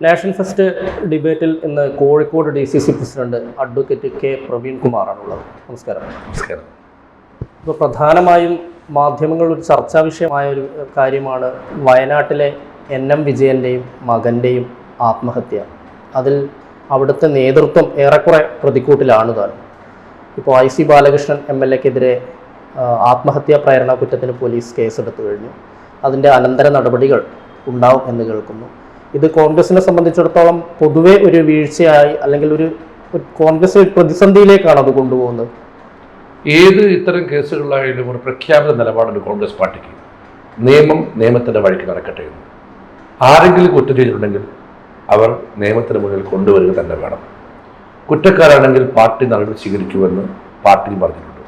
National first ഡിബേറ്റിൽ ഇന്ന് Kozhikode D C C president advocate K Praveen കുമാറാണുള്ളത്. നമസ്കാരം. നമസ്കാരം. ഇപ്പോൾ പ്രധാനമായും മാധ്യമങ്ങൾ ഒരു ചർച്ചാ വിഷയമായ ഒരു കാര്യമാണ് വയനാട്ടിലെ എൻ എം വിജയന്റെയും മകന്റെയും ആത്മഹത്യ. അതിൽ അവിടുത്തെ നേതൃത്വം ഏറെക്കുറെ പ്രതിക്കൂട്ടിലാണ് താൻ. ഇപ്പോൾ I C Balakrishnan M L എക്കെതിരെ ആത്മഹത്യാ പ്രേരണ കുറ്റത്തിന് പോലീസ് കേസെടുത്തു കഴിഞ്ഞു. അതിന്റെ അനന്തര നടപടികൾ ഉണ്ടാവും എന്ന് കേൾക്കുന്നു. ഇത് കോൺഗ്രസിനെ സംബന്ധിച്ചിടത്തോളം പൊതുവെ ഒരു വീഴ്ചയായി അല്ലെങ്കിൽ ഒരു കോൺഗ്രസ് പ്രതിസന്ധിയിലേക്കാണ് അത് കൊണ്ടുപോകുന്നത്. ഏത് ഇത്തരം കേസുകളിലായാലും ഒരു പ്രഖ്യാപിത നിലപാടുണ്ട് കോൺഗ്രസ് പാർട്ടിക്ക്. നിയമം നിയമത്തിന്റെ വഴിക്ക് നടക്കട്ടെ എന്ന്. ആരെങ്കിലും കുറ്റം ചെയ്തിട്ടുണ്ടെങ്കിൽ അവർ നിയമത്തിന് മുന്നിൽ കൊണ്ടുവരിക തന്നെ വേണം. കുറ്റക്കാരാണെങ്കിൽ പാർട്ടി നടപടി സ്വീകരിക്കുമെന്ന് പാർട്ടിയിൽ പറഞ്ഞിട്ടുണ്ട്.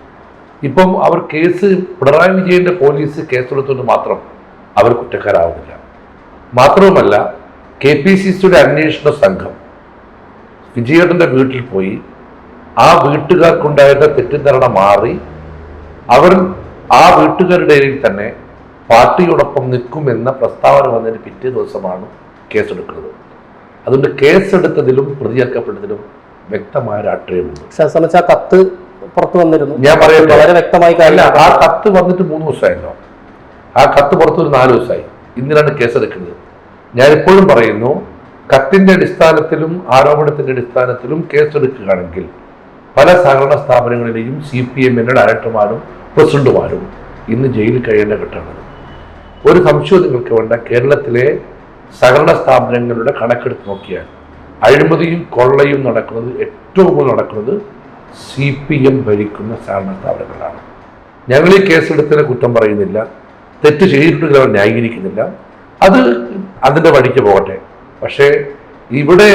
ഇപ്പം അവർ കേസ് പിണറായി വിജയന്റെ പോലീസ് കേസെടുത്തുകൊണ്ട് മാത്രം അവർ കുറ്റക്കാരാവുന്നില്ല. മാത്രവുമല്ല കെ പി സി സിയുടെ അന്വേഷണ സംഘം വിജയേട്ടന്റെ വീട്ടിൽ പോയി ആ വീട്ടുകാർക്കുണ്ടായിരുന്ന തെറ്റിദ്ധാരണ മാറി അവർ ആ വീട്ടുകാരുടെ ഇടയിൽ തന്നെ പാർട്ടിയോടൊപ്പം നിൽക്കുമെന്ന പ്രസ്താവന വന്നതിന് പിറ്റേ ദിവസമാണ് കേസെടുക്കുന്നത്. അതുകൊണ്ട് കേസെടുത്തതിലും പ്രതിചേർക്കപ്പെട്ടതിലും വ്യക്തമായ രാഷ്ട്രീയമുണ്ട് സംബന്ധിച്ച് ആ കത്ത് പുറത്തു വന്നിരുന്നു. ഞാൻ പറയുന്നത് വളരെ വ്യക്തമായി അല്ല ആ കത്ത് വന്നിട്ട് മൂന്ന് ദിവസമായല്ലോ. ആ കത്ത് പുറത്തൊരു നാല് ദിവസമായി. ഇന്നിനാണ് കേസെടുക്കുന്നത്. ഞാൻ എപ്പോഴും പറയുന്നു കത്തിന്റെ അടിസ്ഥാനത്തിലും ആരോപണത്തിന്റെ അടിസ്ഥാനത്തിലും കേസെടുക്കുകയാണെങ്കിൽ പല സഹകരണ സ്ഥാപനങ്ങളിലെയും സി പി എമ്മിന്റെ ഡയറക്ടർമാരും പ്രസിഡന്റുമാരും ഇന്ന് ജയിലിൽ കഴിയേണ്ട ഘട്ടമാണ്. ഒരു സംശയവും നിങ്ങൾക്ക് വേണ്ട കേരളത്തിലെ സഹകരണ സ്ഥാപനങ്ങളുടെ കണക്കെടുത്ത് നോക്കിയാൽ അഴിമതിയും കൊള്ളയും നടക്കുന്നത് ഏറ്റവും കൂടുതൽ നടക്കുന്നത് സി പി എം ഭരിക്കുന്ന സഹകരണ സ്ഥാപനങ്ങളാണ്. ഞങ്ങൾ ഈ കേസെടുത്തതിനെ കുറ്റം പറയുന്നില്ല തെറ്റ് ചെയ്തിട്ടുണ്ടെങ്കിൽ അവർ ന്യായീകരിക്കുന്നില്ല. അത് അതിന്റെ വഴിക്ക് പോകട്ടെ. പക്ഷേ ഇവിടെ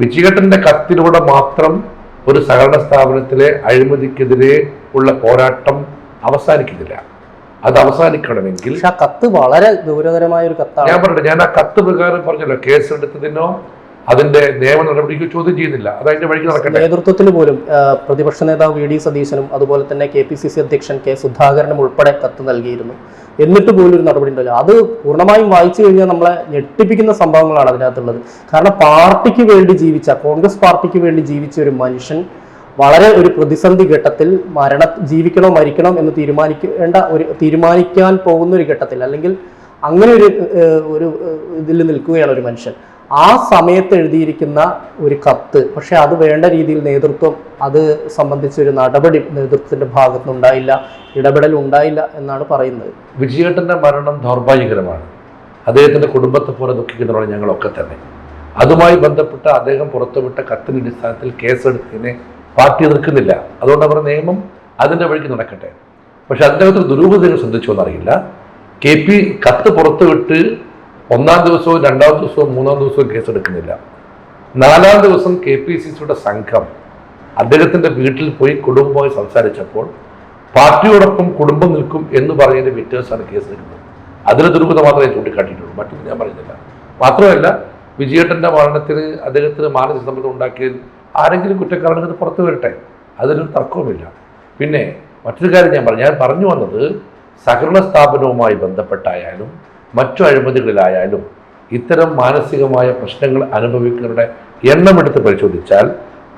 വിജയഘട്ടന്റെ കത്തിലൂടെ മാത്രം ഒരു സഹകരണ സ്ഥാപനത്തിലെ അഴിമതിക്കെതിരെ ഉള്ള പോരാട്ടം അവസാനിക്കുന്നില്ല. അത് അവസാനിക്കണമെങ്കിൽ ആ കത്ത് വളരെ ഗൗരവകരമായ ഒരു കത്താണ്. ഞാൻ പറഞ്ഞു ഞാൻ ആ കത്ത് പ്രകാരം പറഞ്ഞല്ലോ കേസെടുത്തതിനോ അതിന്റെ നിയമ നടപടിക്ക് ചോദ്യം ചെയ്യുന്നില്ല. അത് അതിന്റെ വഴിക്ക് നടക്കട്ടെ. നേതൃത്വത്തിന് പോലും പ്രതിപക്ഷ നേതാവ് വി ഡി സതീശനും അതുപോലെ തന്നെ കെ പി സി സി അധ്യക്ഷൻ കെ സുധാകരനും ഉൾപ്പെടെ കത്ത് നൽകിയിരുന്നു. എന്നിട്ട് പോലും ഒരു നടപടി ഉണ്ടല്ലോ അത് പൂർണമായും വായിച്ചു കഴിഞ്ഞാൽ നമ്മളെ ഞെട്ടിപ്പിക്കുന്ന സംഭവങ്ങളാണ് അതിനകത്തുള്ളത്. കാരണം പാർട്ടിക്ക് വേണ്ടി ജീവിച്ച കോൺഗ്രസ് പാർട്ടിക്ക് വേണ്ടി ജീവിച്ച ഒരു മനുഷ്യൻ വളരെ ഒരു പ്രതിസന്ധി ഘട്ടത്തിൽ മരണ ജീവിക്കണോ മരിക്കണോ എന്ന് തീരുമാനിക്കേണ്ട ഒരു തീരുമാനിക്കാൻ പോകുന്ന ഒരു ഘട്ടത്തിൽ അല്ലെങ്കിൽ അങ്ങനെ ഒരു ഒരു ഇതിൽ നിൽക്കുകയാണ് ഒരു മനുഷ്യൻ. ആ സമയത്ത് എഴുതിയിരിക്കുന്ന ഒരു കത്ത് പക്ഷെ അത് വേണ്ട രീതിയിൽ നേതൃത്വം അത് സംബന്ധിച്ചൊരു നടപടി നേതൃത്വത്തിന്റെ ഭാഗത്തുനിന്ന് ഉണ്ടായില്ല ഇടപെടൽ ഉണ്ടായില്ല എന്നാണ് പറയുന്നത്. വിജയേട്ടന്റെ മരണം ദൗർഭാഗ്യകരമാണ്. അദ്ദേഹത്തിന്റെ കുടുംബത്തെ പോലെ ദുഃഖിക്കുന്നവരാണ് ഞങ്ങളൊക്കെ തന്നെ. അതുമായി ബന്ധപ്പെട്ട അദ്ദേഹം പുറത്തുവിട്ട കത്തിന്റെ അടിസ്ഥാനത്തിൽ കേസെടുത്തതിനെ പാർട്ടി എതിർക്കുന്നില്ല. അതുകൊണ്ട് അവർ നിയമം അതിന്റെ വഴിക്ക് നടക്കട്ടെ. പക്ഷെ അതിന്റെ അകത്ത് ദുരൂപതകൾ ശ്രദ്ധിച്ചോ എന്നറിയില്ല കെ പി കത്ത് പുറത്തുവിട്ട് ഒന്നാം ദിവസവും രണ്ടാം ദിവസവും മൂന്നാം ദിവസവും കേസെടുക്കുന്നില്ല നാലാം ദിവസം കെ പി സി സിയുടെ സംഘം അദ്ദേഹത്തിന്റെ വീട്ടിൽ പോയി കുടുംബമായി സംസാരിച്ചപ്പോൾ പാർട്ടിയോടൊപ്പം കുടുംബം നിൽക്കും എന്ന് പറയുന്ന വിറ്റേഴ്സാണ് കേസ് കേസെടുക്കുന്നത് അതിന് ദുർബലത മാത്രമേ ചൂണ്ടിക്കാട്ടിയിട്ടുള്ളൂ. മറ്റൊന്നും ഞാൻ പറയുന്നില്ല. മാത്രമല്ല വിജയേട്ടന്റെ മരണത്തിന് അദ്ദേഹത്തിന് മാനസിക സമ്മതം ഉണ്ടാക്കിയതിൽ ആരെങ്കിലും കുറ്റക്കാരാണെങ്കിൽ പുറത്തു വരട്ടെ. അതിനൊരു തർക്കവുമില്ല. പിന്നെ മറ്റൊരു കാര്യം ഞാൻ പറഞ്ഞു. ഞാൻ പറഞ്ഞു വന്നത് സഹകരണ സ്ഥാപനവുമായി ബന്ധപ്പെട്ടായാലും മറ്റു അഴിമതികളിലായാലും ഇത്തരം മാനസികമായ പ്രശ്നങ്ങൾ അനുഭവിക്കുന്നവരുടെ എണ്ണമെടുത്ത് പരിശോധിച്ചാൽ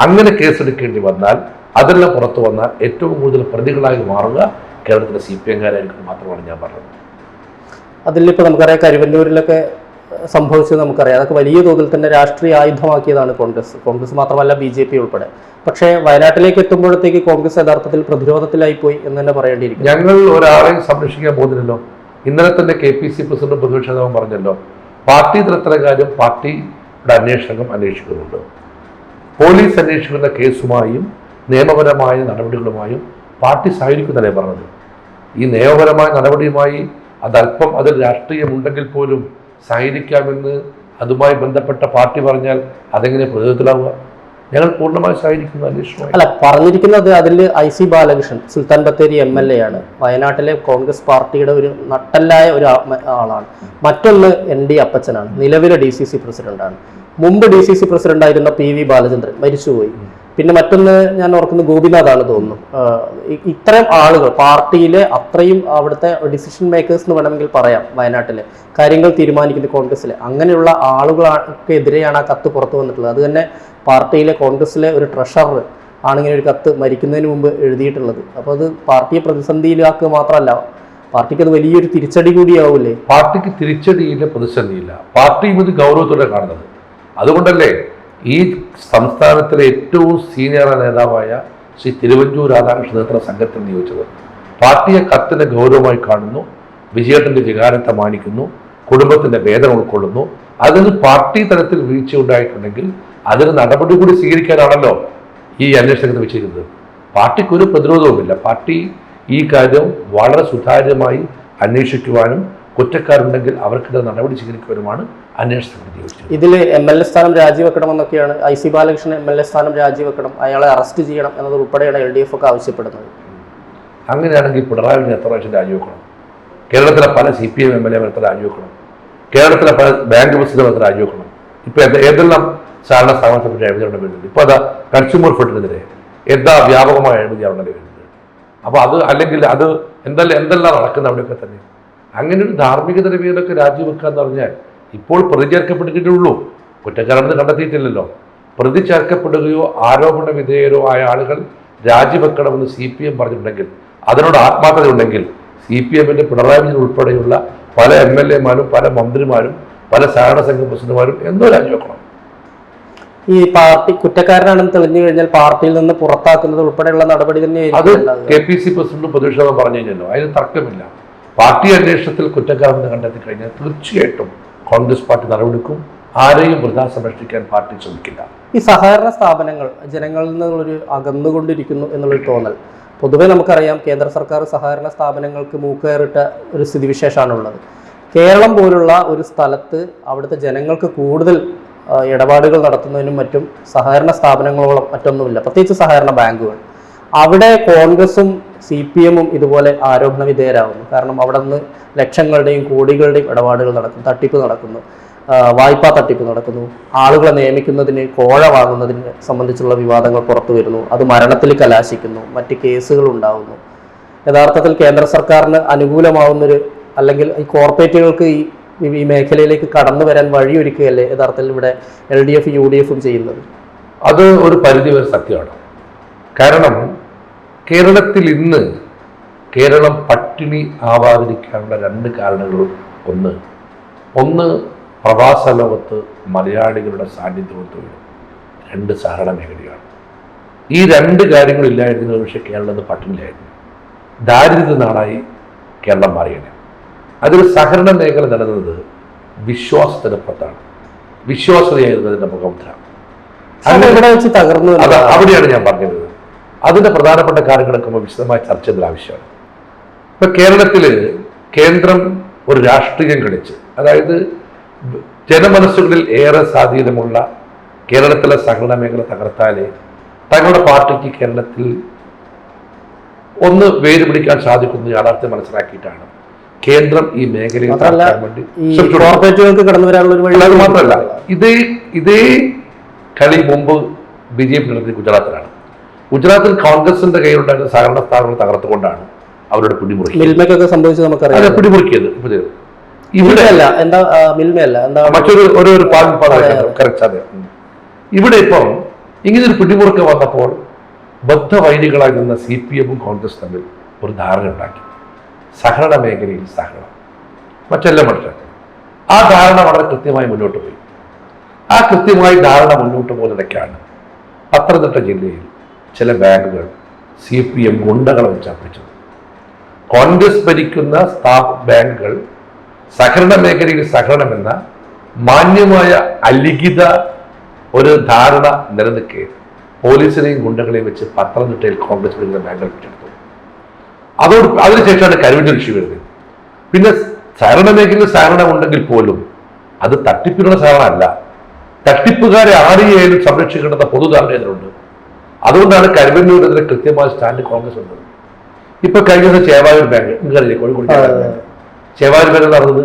അങ്ങനെ കേസെടുക്കേണ്ടി വന്നാൽ അതെല്ലാം പുറത്തു വന്നാൽ ഏറ്റവും കൂടുതൽ പ്രതികളായി മാറുക കേരളത്തിലെ സി പി എംകാരായിരിക്കും മാത്രമാണ് ഞാൻ പറഞ്ഞത്. അതിലിപ്പോൾ നമുക്കറിയാം കരുവല്ലൂരിലൊക്കെ സംഭവിച്ചത് നമുക്കറിയാം. അതൊക്കെ വലിയ തോതിൽ തന്നെ രാഷ്ട്രീയ ആയുധമാക്കിയതാണ് കോൺഗ്രസ്. കോൺഗ്രസ് മാത്രമല്ല ബി ജെ പി ഉൾപ്പെടെ. പക്ഷേ വയനാട്ടിലേക്ക് എത്തുമ്പോഴത്തേക്ക് കോൺഗ്രസ് യഥാർത്ഥത്തിൽ പ്രതിരോധത്തിലായി പോയി എന്ന് തന്നെ പറയേണ്ടിയിരിക്കും ഞങ്ങൾ ഒരാളെയും സംരക്ഷിക്കാൻ പോകുന്നില്ലല്ലോ. ഇന്നലെ തന്നെ കെ പി സി പ്രസിഡന്റ് പ്രതിപക്ഷ പറഞ്ഞല്ലോ പാർട്ടി തരത്തിലെ കാര്യം പാർട്ടിയുടെ അന്വേഷണം അന്വേഷിക്കുന്നുണ്ട്. പോലീസ് അന്വേഷിക്കുന്ന കേസുമായും നിയമപരമായ നടപടികളുമായും പാർട്ടി സഹകരിക്കുന്നതല്ലേ പറഞ്ഞത്? ഈ നിയമപരമായ നടപടിയുമായി അതല്പം അതിൽ രാഷ്ട്രീയമുണ്ടെങ്കിൽ പോലും സഹകരിക്കാമെന്ന് അതുമായി ബന്ധപ്പെട്ട പാർട്ടി പറഞ്ഞാൽ അതെങ്ങനെ പ്രതിരോധത്തിലാവുക? ഞങ്ങൾ പൂർണമായി സഹകരിക്കുന്ന അന്വേഷണം അല്ല പറഞ്ഞിരിക്കുന്നത് അതിൽ I C Balakrishnan Sulthan Bathery M L A ആണ്. വയനാട്ടിലെ കോൺഗ്രസ് പാർട്ടിയുടെ ഒരു നട്ടല്ലായ ഒരു ആളാണ്. മറ്റൊന്ന് എൻ ഡി അപ്പച്ചനാണ്. നിലവിലെ ഡി സി സി പ്രസിഡന്റാണ്. മുമ്പ് ഡി സി സി പ്രസിഡന്റായിരുന്ന പി വി ബാലചന്ദ്രൻ മരിച്ചുപോയി. പിന്നെ മറ്റൊന്ന് ഞാൻ ഓർക്കുന്നത് ഗോപിനാഥാണ് തോന്നുന്നു. ഇത്രയും ആളുകൾ പാർട്ടിയിലെ അത്രയും അവിടുത്തെ ഡിസിഷൻ മേക്കേഴ്സ് എന്ന് വേണമെങ്കിൽ പറയാം വയനാട്ടിലെ. കാര്യങ്ങൾ തീരുമാനിക്കുന്ന കോൺഗ്രസ്സിലെ. അങ്ങനെയുള്ള ആളുകൾക്കെതിരെയാണ് ആ കത്ത് പുറത്തു വന്നിട്ടുള്ളത്. അത് തന്നെ പാർട്ടിയിലെ കോൺഗ്രസ്സിലെ ഒരു ട്രഷറർ ആണിങ്ങനെ ഒരു കത്ത് മരിക്കുന്നതിന് മുമ്പ് എഴുതിയിട്ടുള്ളത്. അപ്പോൾ അത് പാർട്ടിയെ പ്രതിസന്ധിയിലാക്കുക മാത്രമല്ല പാർട്ടിക്ക് അത് വലിയൊരു തിരിച്ചടി കൂടിയാവൂലേ പാർട്ടിക്ക് തിരിച്ചടിയില്ല പ്രതിസന്ധിയില്ല. പാർട്ടിയും ഇത് ഗൗരവത്തോടെ കാണുന്നത്. അതുകൊണ്ടല്ലേ ഈ സംസ്ഥാനത്തിലെ ഏറ്റവും സീനിയർ നേതാവായ ശ്രീ തിരുവഞ്ചൂർ രാധാകൃഷ്ണ സംഘത്തിൽ നിയോഗിച്ചത്? പാർട്ടിയെ കത്തിനെ ഗൗരവമായി കാണുന്നു വിജയത്തിന്റെ വികാരത്തെ മാനിക്കുന്നു കുടുംബത്തിന്റെ വേദന ഉൾക്കൊള്ളുന്നു. അതിന് പാർട്ടി തലത്തിൽ വീഴ്ച ഉണ്ടായിട്ടുണ്ടെങ്കിൽ അതിന് നടപടി കൂടി സ്വീകരിക്കാനാണല്ലോ ഈ അന്വേഷണത്തിന് വെച്ചിരിക്കുന്നത്. പാർട്ടിക്ക് ഒരു പ്രതിരോധവുമില്ല. പാർട്ടി ഈ കാര്യം വളരെ സുതാര്യമായി അന്വേഷിക്കുവാനും കുറ്റക്കാരുണ്ടെങ്കിൽ അവർക്കെതിരെ നടപടി സ്വീകരിക്കുവാനുമാണ് അന്വേഷണ സമിതി ഇതിൽ എം എൽ എ സ്ഥാനം രാജിവെക്കണമെന്നൊക്കെയാണ് I C Balakrishnan M L A സ്ഥാനം രാജിവെക്കണം അയാളെ അറസ്റ്റ് ചെയ്യണം എന്നത് ഉൾപ്പെടെയാണ് എൽ ഡി എഫ് ഒക്കെ ആവശ്യപ്പെടുന്നത്. അങ്ങനെയാണെങ്കിൽ പിണറായി വിജയൻ എത്ര പ്രാവശ്യം രാജിവെക്കണം? കേരളത്തിലെ പല C P M M L A എത്ര രാജിവെക്കണം? കേരളത്തിലെ പല ബാങ്ക് പ്രസിഡന്റ് എത്ര രാജിവെക്കണം? ഇപ്പൊ ഏത- ഏതെല്ലാം സാധാരണ സ്ഥാപനത്തെ പറ്റി അഴിമതിയാണ് വരുന്നത് ഇപ്പൊ അതാ കൺസ്യൂമർ ഫെഡിനെതിരെ എന്താ വ്യാപകമായ അഴിമതിയാണ് വരുന്നത് അപ്പൊ അത് അല്ലെങ്കിൽ അത് എന്തെല്ലാം എന്തെല്ലാം നടക്കുന്ന അവിടെയൊക്കെ തന്നെ അങ്ങനെ ഒരു ധാർമ്മിക നിലവിലൊക്കെ രാജിവെക്കുക എന്ന് പറഞ്ഞാൽ ഇപ്പോൾ പ്രതി ചേർക്കപ്പെട്ടിട്ടുള്ളൂ ഉള്ളൂ കുറ്റക്കാരെന്ന് കണ്ടെത്തിയിട്ടില്ലല്ലോ. പ്രതി ചേർക്കപ്പെടുകയോ ആരോപണ വിധേയരോ ആയ ആളുകൾ രാജിവെക്കണമെന്ന് സി പി എം പറഞ്ഞിട്ടുണ്ടെങ്കിൽ അതിനോട് ആത്മാർത്ഥത ഉണ്ടെങ്കിൽ സി പി എമ്മിന്റെ പിണറായി വിജയൻ ഉൾപ്പെടെയുള്ള പല എം എൽ എമാരും പല മന്ത്രിമാരും പല സഹകരണ സംഘ പ്രസിഡന്റുമാരും എന്തോ രാജിവെക്കണം. ഈ പാർട്ടി കുറ്റക്കാരനാണെന്ന് തെളിഞ്ഞു കഴിഞ്ഞാൽ പാർട്ടിയിൽ നിന്ന് പുറത്താക്കുന്നത് ഉൾപ്പെടെയുള്ള നടപടി തന്നെ അത് കെ പി സി പ്രസിഡന്റ് പ്രതിഷേധം പറഞ്ഞു കഴിഞ്ഞല്ലോ. അതിന് തർക്കമില്ല. പാർട്ടി അന്വേഷണത്തിൽ കുറ്റക്കാരെന്ന് കണ്ടെത്തി കഴിഞ്ഞാൽ തീർച്ചയായിട്ടും കോൺഗ്രസ് പാർട്ടി നടപടിക്കും ആരെയും വൃഥാ സംരക്ഷിക്കാൻ പാർട്ടി ശ്രമിക്കില്ല. ഈ സഹകരണ സ്ഥാപനങ്ങൾ ജനങ്ങളിൽ നിന്നുള്ളൊരു അകന്നുകൊണ്ടിരിക്കുന്നു എന്നുള്ളൊരു തോന്നൽ. പൊതുവെ നമുക്കറിയാം കേന്ദ്ര സർക്കാർ സഹകരണ സ്ഥാപനങ്ങൾക്ക് മൂക്കേറിട്ട ഒരു സ്ഥിതിവിശേഷമാണുള്ളത്. കേരളം പോലുള്ള ഒരു സ്ഥലത്ത് അവിടുത്തെ ജനങ്ങൾക്ക് കൂടുതൽ ഇടപാടുകൾ നടത്തുന്നതിനും മറ്റും സഹകരണ സ്ഥാപനങ്ങളോളം മറ്റൊന്നുമില്ല. പ്രത്യേകിച്ച് സഹകരണ ബാങ്കുകൾ. അവിടെ കോൺഗ്രസും സി പി എമ്മും ഇതുപോലെ ആരോപണ വിധേയരാകുന്നു. കാരണം അവിടെ നിന്ന് ലക്ഷങ്ങളുടെയും കോടികളുടെയും ഇടപാടുകൾ നടക്കുന്നു തട്ടിപ്പ് നടക്കുന്നു വായ്പാ തട്ടിപ്പ് നടക്കുന്നു. ആളുകളെ നിയമിക്കുന്നതിന് കോഴ വാങ്ങുന്നതിന് സംബന്ധിച്ചുള്ള വിവാദങ്ങൾ പുറത്തു വരുന്നു. അത് മരണത്തിൽ കലാശിക്കുന്നു. മറ്റ് കേസുകൾ ഉണ്ടാകുന്നു യഥാർത്ഥത്തിൽ കേന്ദ്ര സർക്കാരിന് അനുകൂലമാവുന്നൊരു അല്ലെങ്കിൽ ഈ കോർപ്പറേറ്റുകൾക്ക് ഈ ഈ മേഖലയിലേക്ക് കടന്നു വരാൻ വഴിയൊരുക്കുകയല്ലേ യഥാർത്ഥത്തിൽ ഇവിടെ L D F U D എഫും ചെയ്യുന്നത്? അത് ഒരു പരിധി വരെ സത്യമാണ്. കാരണം കേരളത്തിൽ ഇന്ന് കേരളം പട്ടിണി ആവാതിരിക്കാനുള്ള രണ്ട് കാരണങ്ങളും ഒന്ന് ഒന്ന് പ്രവാസ ലോകത്ത് മലയാളികളുടെ സാന്നിധ്യവും തൊഴിലും രണ്ട് സഹകരണ മേഖലയാണ്. ഈ രണ്ട് കാര്യങ്ങളില്ലായിരുന്നു പക്ഷേ കേരളം ഇന്ന് പട്ടിണിയിലായിരുന്നു. ദാരിദ്ര്യ നാടായി കേരളം മാറിയത് അതിൽ സഹകരണ മേഖല നടന്നത് വിശ്വാസത്തിന്റെ പുറത്താണ്. വിശ്വാസതയായിരുന്നു അതിന്റെ മുഖമുദ്ര അത് വെച്ച് തകർന്നു അത് അവിടെയാണ് ഞാൻ പറഞ്ഞത്. അതിന്റെ പ്രധാനപ്പെട്ട കാര്യങ്ങളൊക്കെ നമ്മൾ വിശദമായി ചർച്ച ചെയ്യേണ്ട ആവശ്യമാണ്. ഇപ്പൊ കേരളത്തിൽ കേന്ദ്രം ഒരു രാഷ്ട്രീയം കളിച്ച് അതായത് ജനമനസ്സുകളിൽ ഏറെ സ്വാധീനമുള്ള കേരളത്തിലെ സഹകരണ മേഖല തകർത്താലേ തങ്ങളുടെ പാർട്ടിക്ക് കേരളത്തിൽ ഒന്ന് വേര് പിടിക്കാൻ സാധിക്കുന്ന യാഥാർത്ഥ്യം മനസ്സിലാക്കിയിട്ടാണ് കേന്ദ്രം ഈ മേഖലയിൽ അത് മാത്രമല്ല ഇതേ ഇതേ കളി മുമ്പ് ബി ജെ പി നടത്തിയ ഗുജറാത്തിലാണ്. ഗുജറാത്തിൽ കോൺഗ്രസിന്റെ കയ്യിലുണ്ടായിരുന്ന സഹകരണ സ്ഥാപനങ്ങൾ തകർത്തുകൊണ്ടാണ് അവരുടെ പിടിമുറുക്കിയത്. മിൽമയ്ക്കൊക്കെ സംഭവിച്ചത് അതെ നമുക്കറിയാം പിടിമുറുക്കിയത്. ഇവിടെ അല്ല എന്താ മിൽമയല്ല എന്താ മറ്റൊരു ഒരു ഒരു. കറക്റ്റ് അതെ ഇവിടെ ഇപ്പം ഇങ്ങനെ ഒരു പിടിമുറുക്കം വന്നപ്പോൾ ബദ്ധവൈരികളായി നിന്ന സി പി എമ്മും കോൺഗ്രസ് തമ്മിൽ ഒരു ധാരണ ഉണ്ടാക്കി. സഹകരണ മേഖലയിൽ സഹകരണം. മറ്റെല്ലാം മറ്റേ ആ ധാരണ വളരെ കൃത്യമായി മുന്നോട്ട് പോയി. ആ കൃത്യമായി ധാരണ മുന്നോട്ട് പോകുന്നതൊക്കെയാണ് പത്തനംതിട്ട ജില്ലയിൽ ചില ബാങ്കുകൾ സി പി എം ഗുണ്ടകളെ വെച്ചാണ് പിടിച്ചത് കോൺഗ്രസ് ഭരിക്കുന്ന സ്ഥാപ ബാങ്കുകൾ സഹകരണ മേഖലയിൽ സഹകരണമെന്ന മാന്യമായ അലിഖിത ഒരു ധാരണ നിലനിൽക്കെ പോലീസിനെയും ഗുണ്ടകളെയും വെച്ച് പത്തനംതിട്ടയിൽ കോൺഗ്രസ് ഭരിക്കുന്ന ബാങ്കുകൾ പിടിച്ചെടുത്തു അതോട് അതിനുശേഷമാണ് കരുവിന്റെ ഇഷ്യൂ വരുന്നത്. പിന്നെ സഹകരണ മേഖലയിൽ സഹകരണം ഉണ്ടെങ്കിൽ പോലും അത് തട്ടിപ്പിനുള്ള സഹകരണമല്ല. തട്ടിപ്പുകാരെ ആരെയായാലും സംരക്ഷിക്കേണ്ടുന്ന പൊതുധാരണ ഇതിനുണ്ട് അതുകൊണ്ടാണ് കരുവന്നൂരിനെതിരെ കൃത്യമായ സ്റ്റാൻഡ് കോൺഗ്രസ് ഉണ്ട്. ഇപ്പൊ കഴിഞ്ഞ ദിവസം ചേവായൂർ ബാങ്ക് നിങ്ങളല്ലേ കോഴിക്കോട് ചേവായൂർ അതെ. ബാങ്ക് നടന്നത്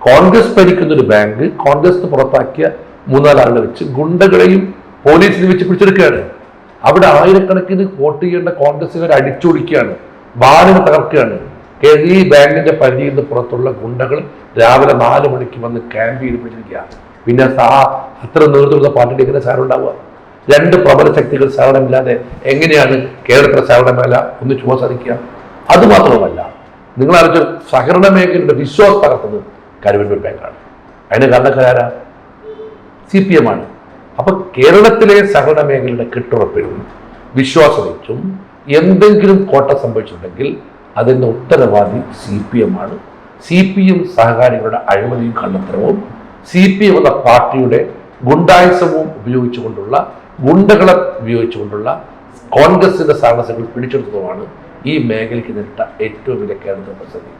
കോൺഗ്രസ് ഭരിക്കുന്ന ഒരു ബാങ്ക് കോൺഗ്രസ് പുറത്താക്കിയ മൂന്നാലാളുകളെ വെച്ച് ഗുണ്ടകളെയും പോലീസിനെ വെച്ച് പിടിച്ചെടുക്കുകയാണ്. അവിടെ ആയിരക്കണക്കിന് വോട്ട് ചെയ്യേണ്ട കോൺഗ്രസ്സുകാർ അടിച്ചൊടിക്കുകയാണ് ബാലിനെ തകർക്കുകയാണ്. ഈ ബാങ്കിന്റെ പരിധിയിൽ നിന്ന് പുറത്തുള്ള ഗുണ്ടകൾ രാവിലെ നാല് മണിക്ക് വന്ന് ക്യാമ്പ് ചെയ്ത് പിടിച്ചിരിക്കുക പിന്നെ സാ അത്ര നേതൃത്വം പാർട്ടിയുടെ എങ്ങനെ സാധനം ഉണ്ടാവുക? രണ്ട് പ്രബല ശക്തികൾ സേവനമില്ലാതെ എങ്ങനെയാണ് കേരളത്തിലെ സേവനമേല ഒന്ന് ചുമ സാധിക്കുക അത് മാത്രമല്ല നിങ്ങൾ സഹകരണ മേഖലയുടെ വിശ്വാസം തകർത്തത് കരുവന്നൂർ ബാങ്കാണ്. അതിന് കാരണക്കാരാ സി പി എം ആണ്. അപ്പൊ കേരളത്തിലെ സഹകരണ മേഖലയുടെ കെട്ടുറപ്പിലും വിശ്വാസതയ്ക്കും എന്തെങ്കിലും കോട്ട സംഭവിച്ചിട്ടുണ്ടെങ്കിൽ അതിന്റെ ഉത്തരവാദി സി പി എം ആണ്. സി പി എം സഹകാരികളുടെ അഴിമതിയും കള്ളത്തരവും സി പി എം എന്ന പാർട്ടിയുടെ ഗുണ്ടായുസവും ഉപയോഗിച്ചുകൊണ്ടുള്ള ഗുണ്ടകളെ ഉപയോഗിച്ചുകൊണ്ടുള്ള കോൺഗ്രസിന്റെ സാഹസങ്ങൾ പിടിച്ചെടുത്തതുമാണ് ഈ മേഖലയ്ക്ക് നേരിട്ട ഏറ്റവും വലിയ കേരള പ്രതിസന്ധി.